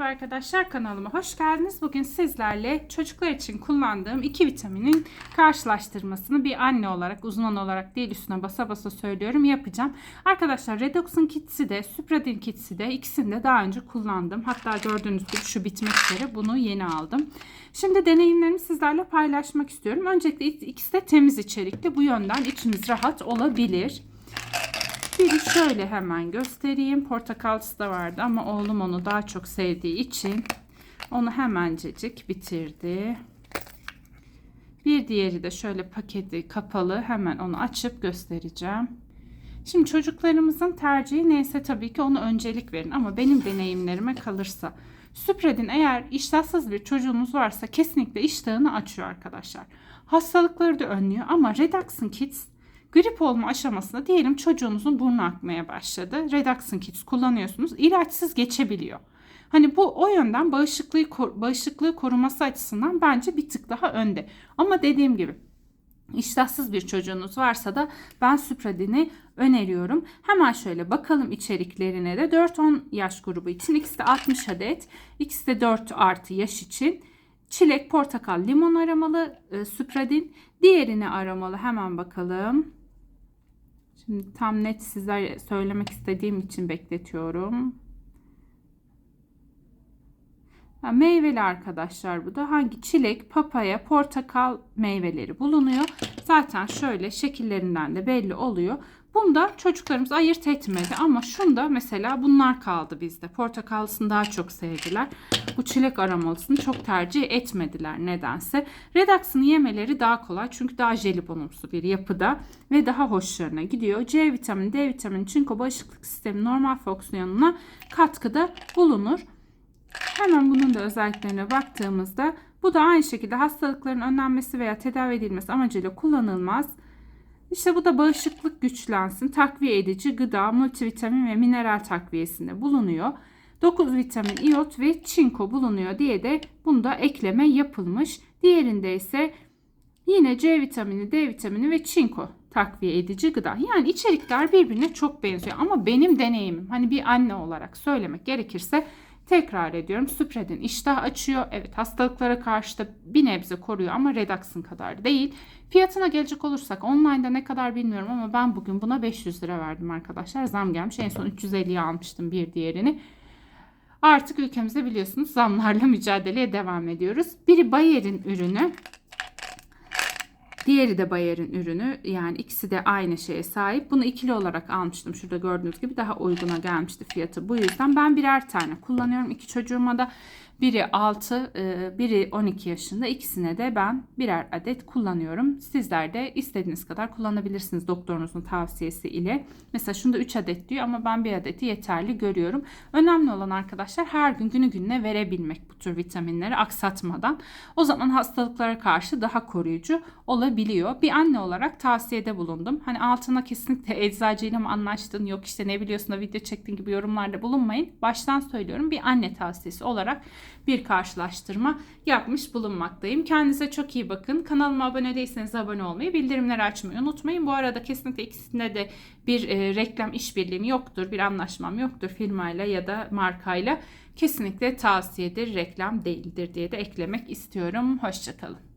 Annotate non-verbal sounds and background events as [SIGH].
Merhaba arkadaşlar kanalıma hoş geldiniz. Bugün sizlerle çocuklar için kullandığım iki vitaminin karşılaştırmasını bir anne olarak uzman olarak değil üstüne basa basa söylüyorum yapacağım. Arkadaşlar Redox'un kitsi de Supradin kitsi de ikisini de daha önce kullandım. Hatta gördüğünüz gibi şu bitmek üzere bunu yeni aldım. Şimdi deneyimlerimi sizlerle paylaşmak istiyorum. Öncelikle ikisi de temiz içerikli. Bu yönden içimiz rahat olabilir. Biri şöyle hemen göstereyim. Portakalsı da vardı ama oğlum onu daha çok sevdiği için onu hemencecik bitirdi. Bir diğeri de şöyle paketi kapalı. Hemen onu açıp göstereceğim. Şimdi çocuklarımızın tercihi neyse tabii ki onu öncelik verin ama benim deneyimlerime kalırsa Süpredin eğer iştahsız bir çocuğunuz varsa kesinlikle iştahını açıyor arkadaşlar. Hastalıkları da önlüyor ama Redux'ın Kids Grip olma aşamasında diyelim çocuğunuzun burnu akmaya başladı. Reduxin Kits kullanıyorsunuz. İlaçsız geçebiliyor. Hani bu o yönden bağışıklığı bağışıklığı koruması açısından bence bir tık daha önde. Ama dediğim gibi iştahsız bir çocuğunuz varsa da ben Supradin'i öneriyorum. Hemen şöyle bakalım içeriklerine de 4-10 yaş grubu için ikisi de 60 adet. İkisi de 4 artı yaş için. Çilek, portakal, limon aramalı e, Supradin. Diğerini aramalı hemen bakalım. Şimdi tam net size söylemek istediğim için bekletiyorum. Ha, meyveli arkadaşlar bu da hangi çilek, papaya, portakal meyveleri bulunuyor. Zaten şöyle şekillerinden de belli oluyor. Bunda çocuklarımız ayırt etmedi ama şunda mesela bunlar kaldı bizde. Portakallısını daha çok sevdiler. Bu çilek aromalısını çok tercih etmediler nedense. Redux'ın yemeleri daha kolay çünkü daha jelibonumsu bir yapıda ve daha hoşlarına gidiyor. C vitamini, D vitamini, çinko bağışıklık sistemi normal fonksiyonuna katkıda bulunur. Hemen bunun da özelliklerine baktığımızda bu da aynı şekilde hastalıkların önlenmesi veya tedavi edilmesi amacıyla kullanılmaz. İşte bu da bağışıklık güçlensin, takviye edici gıda, multivitamin ve mineral takviyesinde bulunuyor. 9 vitamin, iot ve çinko bulunuyor diye de bunda ekleme yapılmış. Diğerinde ise yine C vitamini, D vitamini ve çinko takviye edici gıda. Yani içerikler birbirine çok benziyor ama benim deneyimim hani bir anne olarak söylemek gerekirse Tekrar ediyorum Supredin iştah açıyor. Evet hastalıklara karşı da bir nebze koruyor ama Redux'ın kadar değil. Fiyatına gelecek olursak online'da ne kadar bilmiyorum ama ben bugün buna 500 lira verdim arkadaşlar. Zam gelmiş. En son 350'ye almıştım bir diğerini. Artık ülkemizde biliyorsunuz zamlarla [LAUGHS] mücadeleye devam ediyoruz. Biri Bayer'in ürünü. Diğeri de Bayer'in ürünü. Yani ikisi de aynı şeye sahip. Bunu ikili olarak almıştım. Şurada gördüğünüz gibi daha uyguna gelmişti fiyatı. Bu yüzden ben birer tane kullanıyorum. İki çocuğuma da biri 6, e, biri 12 yaşında. İkisine de ben birer adet kullanıyorum. Sizler de istediğiniz kadar kullanabilirsiniz doktorunuzun tavsiyesi ile. Mesela şunda 3 adet diyor ama ben bir adeti yeterli görüyorum. Önemli olan arkadaşlar her gün günü gününe verebilmek bu tür vitaminleri aksatmadan. O zaman hastalıklara karşı daha koruyucu olabiliyor. Bir anne olarak tavsiyede bulundum. Hani altına kesinlikle [LAUGHS] eczacıyla mı anlaştın yok işte ne biliyorsun da video çektiğin gibi yorumlarda bulunmayın. Baştan söylüyorum bir anne tavsiyesi olarak bir karşılaştırma yapmış bulunmaktayım. Kendinize çok iyi bakın. Kanalıma abone değilseniz abone olmayı, bildirimleri açmayı unutmayın. Bu arada kesinlikle ikisinde de bir e, reklam işbirliğim yoktur, bir anlaşmam yoktur firmayla ya da markayla. Kesinlikle tavsiyedir, reklam değildir diye de eklemek istiyorum. Hoşçakalın.